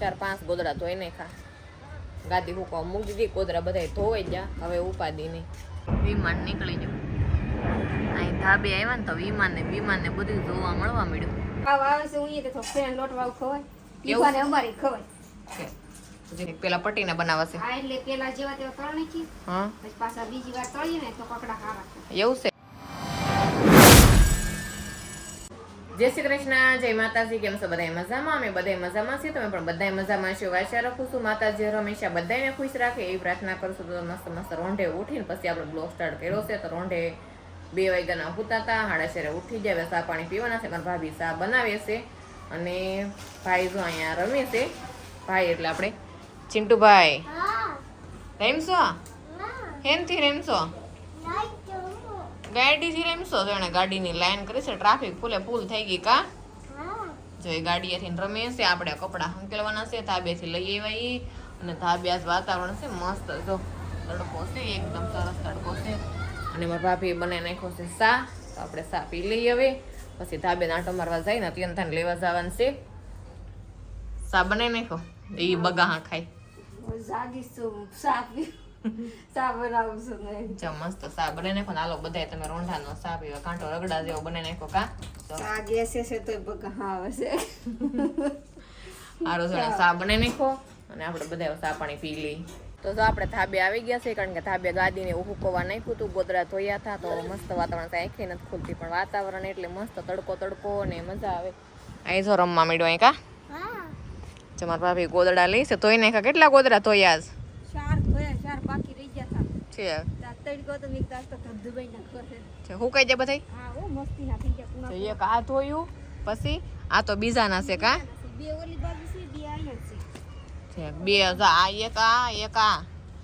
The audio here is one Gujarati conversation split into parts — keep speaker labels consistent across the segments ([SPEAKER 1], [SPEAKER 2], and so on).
[SPEAKER 1] ચાર પાંચ ગોદડા ધોઈ નાખા ગાદી હુકવા મૂકી દીધી ગોદડા બધા ધોવાઈ ગયા હવે ઉપાદી નહીં. વિમાન નીકળી ગયું. અહીં ધાબે આવ્યા ને તો વિમાન ને વિમાન ને બધું જોવા મળવા મળ્યું.
[SPEAKER 2] આવ આવે છે હું તો ફેન લોટ વાવ ખવાય.
[SPEAKER 1] એવું?
[SPEAKER 2] અમારી ખવાય.
[SPEAKER 1] પેલા પટીને બનાવશે.
[SPEAKER 2] આ એટલે પેલા જેવા તેવા તળ નાખી
[SPEAKER 1] હા.
[SPEAKER 2] પછી પાછા બીજી વાર તળીએ ને તો કકડા હારા
[SPEAKER 1] એવું છે? જય શ્રી કૃષ્ણ જય માતાજી કેમ છો? બધા મજામાં? અમે બધા મજામાં છીએ. તમે પણ બધા મજામાં છો? આશા રાખું છું. માતાજી હંમેશા બધાને ખુશ રાખે એવી પ્રાર્થના કરશું તો મસ્ત મસ્ત રોંઢે ઉઠીને પછી આપણે બ્લોગ સ્ટાર્ટ કર્યો છે. તો રોંઢે બે વાગ્યાના હુતા હતા. હાડા ચારે ઉઠી જાય ચા પાણી પીવાના છે. મારા ભાભી ચા બનાવે છે. અને ભાઈ જો અહીંયા રમે છે. ભાઈ એટલે આપણે ચિંટુભાઈ. રેમશો? હેમથી રેમશો? ગાડીથી રેમશો તો એને ગાડીની લાઈન કરી છે ટ્રાફિક ફૂલે ફૂલ થઈ ગઈ કા? જો એ ગાડીએથી રમે છે આપણે કપડાં હંકેલવાના છે ધાબેથી લઈ આવ્યા અને ધાબે આજ વાતાવરણ છે મસ્ત. જો તડકો છે એકદમ સરસ તડકો છે. અને મારા ભાભીએ બનાવી નાખ્યો છે સા તો આપણે સા પી લઈ હવે. પછી ધાબે નાટો મારવા જાય ને ત્યાં થાને લેવા જવાનું છે. સા બનાવી નાખ્યો? એ બગાહા ખાય.
[SPEAKER 2] જાગીશું સા પી સા બનાવું છું ને.
[SPEAKER 1] જો મસ્ત સાબ. બને નાખો ને આલો બધાય તમે રોંઢાનો સા પીવા કાંટો રગડા જેવો બને નાખો કા? તો
[SPEAKER 2] સા ગેસે છે તો બગા હા આવે છે
[SPEAKER 1] આરો જણા સાબ બને નાખો અને આપણે બધા સા પાણી પી લઈ. તો જો આપણે ધાબે આવી ગયા છે કારણ કે ધાબે ગાદીને ઉહુકવા નાખ્યું હતું ગોદરા ધોયા હતા તો મસ્ત વાતાવરણ આંખે નથી ખુલતી પણ વાતાવરણ એટલે મસ્ત તડકો તડકો ને મજા આવે. અહીં જો રમવા માંડ્યો અહીં કા? જો મારા ભાભી ગોદડા લઈ છે ધોઈ નાખ્યા. કેટલા ગોદરા ધોયા આજ
[SPEAKER 2] ચાર થયા ચાર બાકી રહી ગયા હતા
[SPEAKER 1] છે.
[SPEAKER 2] તડકો તો નીકળતા તો ધબધબાઈ નાખો છે.
[SPEAKER 1] હું હુકાઈ દે બધાય?
[SPEAKER 2] હા ઓ મસ્તી નાખી કે કુણા
[SPEAKER 1] તો એક આ ધોયું. પછી? આ તો બીજાના છે કા?
[SPEAKER 2] બે ઓલી બાજુ છે બે અહીંયા છે.
[SPEAKER 1] છે બે આ એક આ એક આ.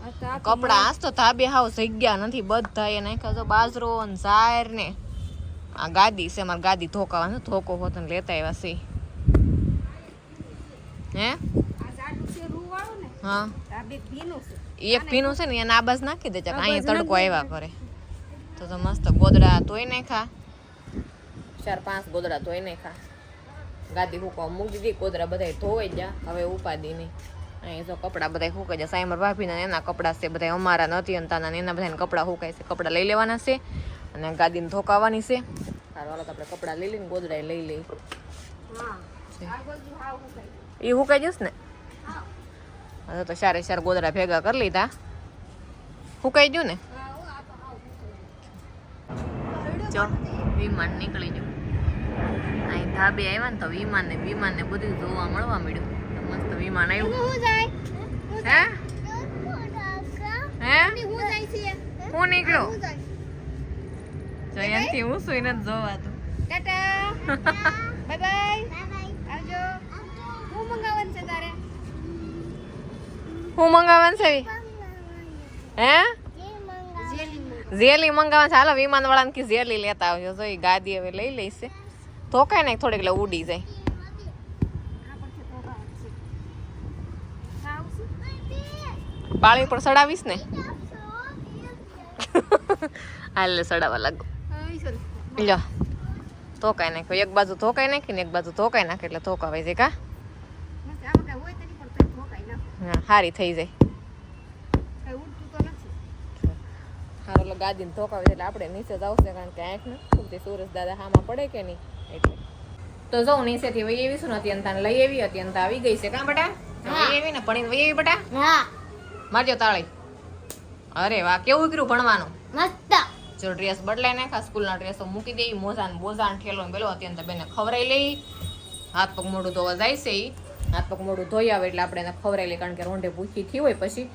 [SPEAKER 2] આ તો આ
[SPEAKER 1] કપડા આજ તો ધાબે હાવ જગ્યા નથી બધા એ નાખ્યા તો બાજરો ને ઝાર ને. આ ગાદી છે મારી ગાદી ધોકાવાનું ધોકો હોતો ને લેતા આવ્યા છે. હે?
[SPEAKER 2] આ જાડું છે રૂ વાળું ને
[SPEAKER 1] હા.
[SPEAKER 2] આ બે ભીનું છે.
[SPEAKER 1] એક પીનું છે ને એને આ બાજ નાખી દે ચાક અહીંયા તડકો આવ્યા કરે તો તો મસ્ત ગોદડા ધોઈ ખા ચાર પાંચ ગોદડા ધોઈ ખા ગાદી હુકો મૂકી દીધી ગોદડા બધા ધોવાઈ ગયા હવે ઉપાદી નહીં. અહીં જો કપડાં બધા હુકાઈ જાય સાયમર ભાભીના એના કપડાં છે બધા અમારા નથી અંતાના ને એના બધાને કપડાં હુકાય છે. કપડાં લઈ લેવાના છે અને ગાદીને ધોકાવાની છે. સારું હાલો તો આપણે કપડાં લઈ લઈને ગોદડા લઈ લઈ એ હુકાઈ જશે ને? તો ચારે ચાર ગોદડા ભેગા કરી લીધા. ગયું ને
[SPEAKER 2] હા ઓ આ તો હાવ હુકાય
[SPEAKER 1] જો વિમાન નીકળી ગયું. અહીં ધાબે આવ્યા ને તો વિમાન ને વિમાન ને બધું જોવા મળવા મળ્યું. મસ્ત વિમાન આવ્યું.
[SPEAKER 2] હે
[SPEAKER 1] હે? હું?
[SPEAKER 2] જાય છે?
[SPEAKER 1] હું નીકળ્યો
[SPEAKER 2] હું જાય?
[SPEAKER 1] જો અહીંયાથી હું સુઈ નથી જોવાતું.
[SPEAKER 2] ટાટા. Bye bye. આવજો. હું મંગાવવાનું છે તારે?
[SPEAKER 1] હું મંગાવવાનું છે હે? ઝેલી મંગાવવાનું છે. હાલો વિમાન વાળાને કે ઝેલી લેતા આવજો. જો એ ગાદી હવે લઈ લઈશે. ધોકાય ને થોડીક, એટલે ઉડી જાય. પાળી પર સડાવીશ ને? હાલે સડાવવા લાગુ. લ્યો. ધોકાઈ નાખ્યો. એક બાજુ ધોકાઈ નાખી ને એક બાજુ ધોકાઈ નાખે, એટલે ધોકાવાય છે કા? હા હારી થઈ જાય. હારો એટલે ગાદીને ધોકાવે એટલે આપણે નીચે જ આવશે કારણ કે આંખ ને ખુલતી. સુરજ દાદા હામાં પડે કે નહીં? એટલે. તો જો નીચેથી વહી એવી છું ને અત્યંતા લઈ આવી અત્યંત આવી ગઈ છે. કાં બટા? વહી એવી ને પડીને વહી આવી બટા?
[SPEAKER 2] હા.
[SPEAKER 1] મારજો તાળી. અરે વાહ કેવું કર્યું ભણવાનું?
[SPEAKER 2] મસ્ત.
[SPEAKER 1] જો ડ્રેસ બદલાઈ નાખા સ્કૂલના ડ્રેસો મૂકી દેવી મોજા ને બોજા ને ઠેલો પેલો અત્યંત બેને ખવરાઈ લઈ. હાથ પગ મોઢું ધોવા જાય છે ઈ. હાથ પગ મોઢું ધોઈ આવે એટલે આપણે એને ખવરાઈ કારણ કે રોંઢે ભૂખી થઈ હોય પછી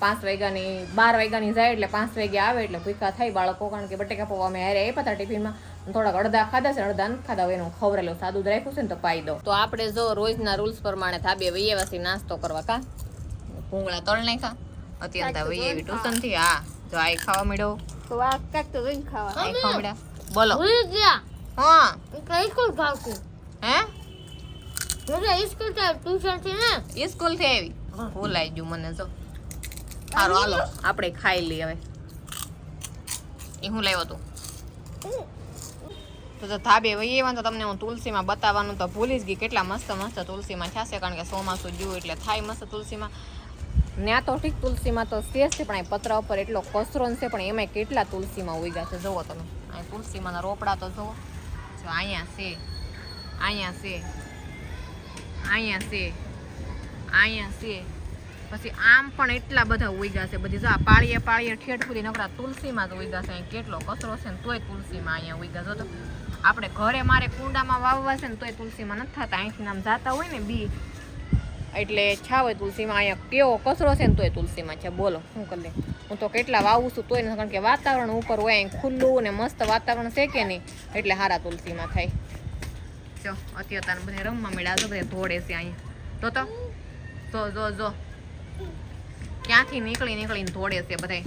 [SPEAKER 1] પાંચ વાગ્યાની બાર વાગ્યાની જાય એટલે પાંચ વાગ્યા આવે એટલે ભૂખા થાય બાળકો કારણ કે બટેકા પૌવા અમે હારે આપ્યા હતા ટિફિનમાં. થોડાક અડધા ખાધા છે અડધા નથી ખાધા હોય એનું ખવરેલું સાદું જ રાખ્યું છે ને તો પાઈ દો તો આપણે જો રોજના રૂલ્સ પ્રમાણે થાબે વૈયાવાસી નાસ્તો કરવા કા? ભૂંગળા તળ નાખા અત્યંત વૈયે ટ્યુશનથી હા જો આ ખાવા મળ્યો.
[SPEAKER 2] આ કાક તો ખાવા.
[SPEAKER 1] આ ખાવા મળ્યા. બોલો.
[SPEAKER 2] ભૂલી ગયા.
[SPEAKER 1] હા.
[SPEAKER 2] કઈ સ્કૂલ ભાવતું?
[SPEAKER 1] હે?
[SPEAKER 2] સ્કૂલ ટ્યુશનથી ને.
[SPEAKER 1] સ્કૂલથી આવી ભૂલાઈ ગયું મને જો સારું હાલો આપણે ખાઈ લઈએ હવે. એ હું લાવ્યો તું? તો જો ધાબે વહીએ વાંધો તો તમને હું તુલસીમાં બતાવવાનું તો ભૂલી જ ગઈ. કેટલા મસ્ત મસ્ત તુલસીમાં થશે કારણ કે સોમાસું જ્યું એટલે થાય મસ્ત તુલસીમાં. ત્યાં તો ઠીક તુલસીમાં તો શેષ છે પણ અહીં પતરા ઉપર એટલો કસરો છે પણ એમાં કેટલા તુલસીમાં ઉગ્યા છે જુઓ તમે. અહીં તુલસીમાંના રોપડા તો જુઓ. જો અહીંયા છે અહીંયા છે. અહીંયા છે. અહીંયા છે. પછી આમ પણ એટલા બધા ઉગ્યા છે. બધી જો આ પાળીએ પાળીએ ઠેઠ સુધી નકરા તુલસીમાં જ ઉગ્યા છે. અહીં કેટલો કચરો છે ને તોય તુલસીમાં અહીંયા ઉગ્યા જો તો આપણે ઘરે મારે કુંડામાં વાવવા છે ને તોય તુલસીમાં નથી થતા. અહીંથી આમ જાતા હોય ને બી, એટલે છા હોય તુલસીમાં. અહીંયા કેવો કચરો છે ને તોય તુલસીમાં છે. બોલો, શું કરી હું તો કેટલા વાવું છું તોય નથી. કારણ કે વાતાવરણ ઉપર હોય, અહીં ખુલ્લું ને મસ્ત વાતાવરણ છે કે નહીં? એટલે હારા તુલસીમાં થાય. જો અત્યારે તારે બધે રમવા મળ્યા છે બધે ધોડે છે અહીંયા. તો તો જો જો જો. ક્યાંથી નીકળી નીકળીને ધોડે છે બધાય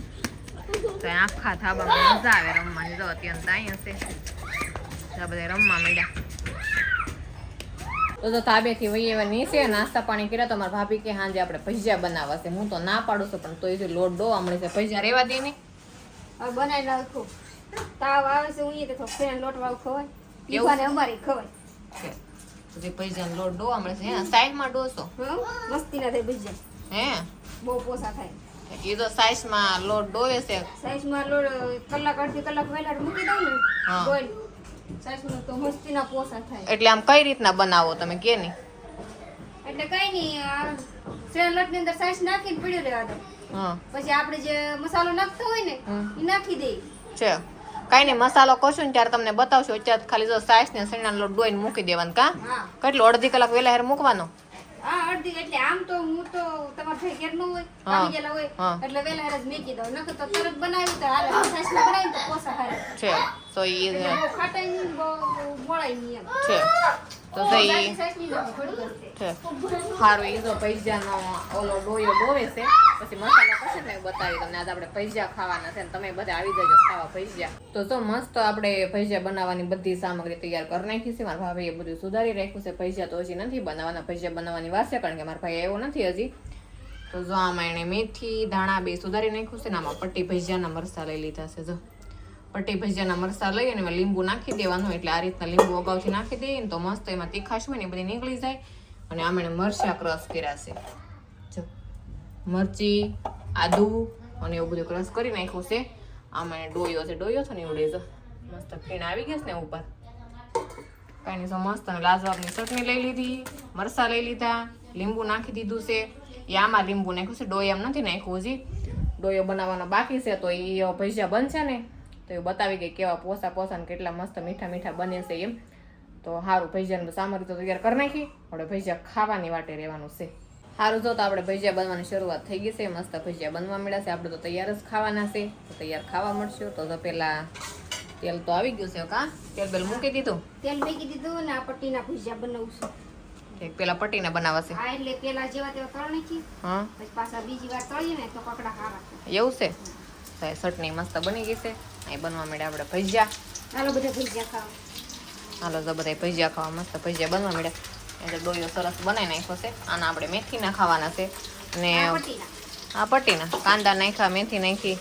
[SPEAKER 1] તો આખા થાબામાં મજા આવે રમવાની. જો અત્યારે તો અહીંયા છે. તો બધા રમવા મળ્યા. તો તો તાબેથી વહી એવા નીચે નાસ્તા પાણી કર્યા તો મારા ભાભી કે હાંજે આપણે ભજીયા બનાવવા છે. હું તો ના પાડું છું પણ તોય લોટ ડોવા મળે છે ભજીયા રેવા દે ને.
[SPEAKER 2] બનાવી નાખું. તાવ આવે છે હું તો ફેન લોટ વાળું ખવાય. પીવાને અમારી ખવાય.
[SPEAKER 1] છે. પછી ભજીયાનો લોટ ડોવા મળે છે હે સાઈઝમાં ડોસો.
[SPEAKER 2] મસ્તી ના થાય પૈસા.
[SPEAKER 1] હે?
[SPEAKER 2] બહુ પોસા થાય.
[SPEAKER 1] એ તો સાઈઝમાં લોટ ડોવે છે.
[SPEAKER 2] સાઈઝમાં લોટ કલાક અડધી કલાક વહેલા મૂકી દઉં ને
[SPEAKER 1] હા.
[SPEAKER 2] બોલ સાઈઝમાં તો મસ્તી ના પોસા થાય.
[SPEAKER 1] એટલે આમ કઈ રીતના બનાવો તમે? કે નહીં?
[SPEAKER 2] એટલે કઈ નહીં આ શેણ લોટની અંદર સાઈઝ નાખીને પડ્યું રહેવા દો પછી આપણે જે મસાલો નાખતો હોય ને એ નાખી દે
[SPEAKER 1] છે. કઈ નહીં મસાલો કરશું ને ત્યારે તમને બતાવશું. અત્યારે ખાલી જો સાઈસ ને શેણાનો લોટ ડોઈને મૂકી દેવાનું કા? કેટલો અડધી કલાક વહેલા હેર મૂકવાનો?
[SPEAKER 2] હા અડધી એટલે આમ તો હું તો તમારા ભાઈ ઘેર ન હોય
[SPEAKER 1] હા.
[SPEAKER 2] ગયેલા હોય એટલે વેલા હેર જ મેકી દઉં. નકર તો તરત બનાવ્યું તો હાલે સાઈઝમાં બનાવ્યું તો પોસા હારે.
[SPEAKER 1] છે તો ઈ
[SPEAKER 2] ખાટાઈ મોળાઈ એમ.
[SPEAKER 1] છે. તો
[SPEAKER 2] બહુ
[SPEAKER 1] તો ઈ
[SPEAKER 2] જાડી સાઈઝની નથી, થોડી જ છે.
[SPEAKER 1] છે સારું એ તો પૈજાનો ઓલો ડોયો ડોવે છે. પછી મસાલો કશે ને બતાવી તમને? આજે આપણે પૈજા ખાવાના છે ને તમે બધા આવી જજો ખાવા પૈજા તો જો મસ્ત આપણે પૈજા બનાવવાની બધી સામગ્રી તૈયાર કરી નાખી છે. મારા ભાભીએ બધું સુધારી રાખ્યું છે. પૈસા તો હજી નથી બનાવવાના. પૈસા બનાવવાની વાર છે કારણ કે મારા ભાઈ એવો નથી હજી. તો જો આમાં એણે મેથી ધાણા બે સુધારી નાખ્યું છે ને આમાં પટ્ટી ભજીયાના મરસા લઈ લીધા છે. જો. પટ્ટી ભજીયાના મરસા લઈ અને એમાં લીંબુ નાખી દેવાનું. એટલે આ રીતના લીંબુ અગાઉથી નાખી દઈએ તો મસ્ત એમાં તીખાશ હોય ને બધી નીકળી જાય. અને આમ એણે મરચા ક્રશ કર્યા છે. મરચી, આદુ અને એવું બધું ક્રશ કરી નાખ્યું છે. આમ એણે ડોયો છે ડોયો છે ને એવું જો મસ્ત ફીણ આવી ગઈ છે ને ઉપર. કાંઈ નહીં મસ્ત અને લાજવાબની ચટણી લઈ લીધી, મરસા લઈ લીધા, લીંબુ નાખી દીધું છે. એ આમાં લીંબુ નાખ્યું છે ડોયામ નથી નાખ્યું હજી. ડોયો બનાવવાનો બાકી છે, તો એ ભજીયા બનશે ને. તો એ બતાવી ગઈ કેવા પોસા પોસા ને કેટલા મસ્ત મીઠા મીઠા બને છે એમ. તો સારું ભજીયાનું સામગ્રી તો તૈયાર કરી નાખી. આપણે ભજીયા ખાવાની વાટે રહેવાનું છે. સારું જો તો આપણે ભજીયા બનવાની શરૂઆત થઈ ગઈ છે. મસ્ત ભજીયા બનવા મળ્યા છે. આપણે તો તૈયાર જ ખાવાના છે. તો તૈયાર ખાવા મળશે. તો તો પેલા તેલ તો આવી ગયું છે કા? તેલ બેલ મૂકી દીધું?
[SPEAKER 2] તેલ મૂકી દીધું ને આ પટ્ટીના ભજીયા બનાવું છું.
[SPEAKER 1] એક પેલા પટ્ટીને બનાવશે
[SPEAKER 2] હા એટલે પેલા જેવા તેવા તળણી છે
[SPEAKER 1] હા.
[SPEAKER 2] પછી પાછા બીજી વાર તળીએ ને તો કકડા ખારા
[SPEAKER 1] એવું છે? ચટણી મસ્ત બની ગઈ છે. અહીં બનવા મળ્યા આપણે ભજીયા.
[SPEAKER 2] હાલો બધા ભજીયા ખાવા
[SPEAKER 1] હાલો તો બધા ભજીયા ખાવા મસ્ત ભજીયા બનવા મળ્યા એટલે ડોયો સરસ બનાવી નાખ્યો છે. આના આપણે મેથીના ખાવાના છે. અને
[SPEAKER 2] આ પટ્ટીના
[SPEAKER 1] કાંદા નાખ્યા મેથી નાખી.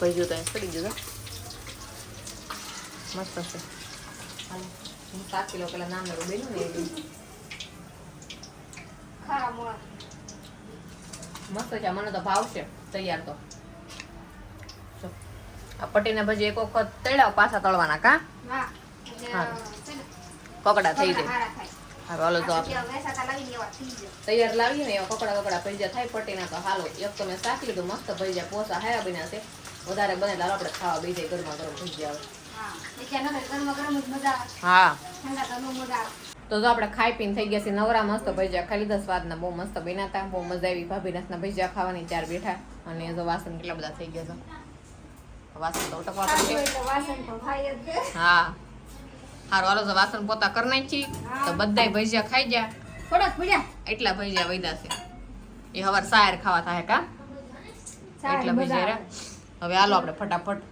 [SPEAKER 1] ભજીયું તો ગયું મસ્ત છે. સાત કિલો પેલા નામ બેનું ને એ
[SPEAKER 2] ખારા મોળા.
[SPEAKER 1] મસ્ત છે. મને તો ભાવશે તૈયાર તો. આ પટ્ટીના ભજી એક વખત તળ્યા પાછા તળવાના કા?
[SPEAKER 2] એટલે
[SPEAKER 1] કકડા થઈ જાય. હવે હાલો તો
[SPEAKER 2] જાય.
[SPEAKER 1] તૈયાર લાવીએ ને એવા કકડા કકડા ભજીયા થાય પટ્ટીના તો હાલો એક તો મેં સાચી લીધું મસ્ત ભજીયા પોસા હાયા બન્યા છે. વધારે બને લાલો આપણે ખાવા બેસી ગરમા ગરમ ભજીયા આવે.
[SPEAKER 2] હા. એટલે તો
[SPEAKER 1] જો આપણે ખાઈ પીને થઈ ગયા છે નવરા મસ્ત ભજીયા ખાઈ લીધા સ્વાદના બહુ મસ્ત બન્યા હતા બહુ મજા આવી ભાભી નાસના ભજીયા ખાવાની ચાર બેઠા. અને જો વાસણ કેટલા બધા થઈ ગયા છે. વાસણ તો ઉટકવા પડશે. હા. હારો હાલો તો વાસણ પોતા કરી નાખી. તો બધાય ભજીયા ખાઈ ગયા.
[SPEAKER 2] થોડાક ભજીયા
[SPEAKER 1] એટલા ભજીયા વૈદા છે. એ હવાર સાયર ખાવા થાય કા? એટલા ભજીયા. હવે હાલો આપણે ફટાફટ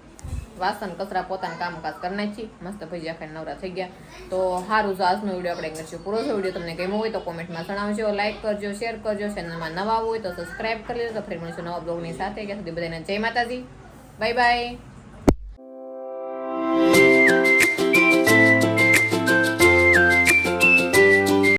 [SPEAKER 1] વાસણ કચરા પોતાનું કામકાજ કરી નાખી. મસ્ત ભજીયા ખાઈને નવરા થઈ ગયા. તો સારું જો આજનો વીડિયો આપણે કરશું. પૂરો થયો વીડિયો. તમને ગમ્યો હોય તો કોમેન્ટમાં જણાવજો લાઈક કરજો શેર કરજો. ચેનલમાં નવા હોય તો સબસ્ક્રાઇબ કરી લેજો. તો ફરી મળીશું નવા બ્લોગની સાથે. ત્યાં સુધી બધાને જય માતાજી. Bye bye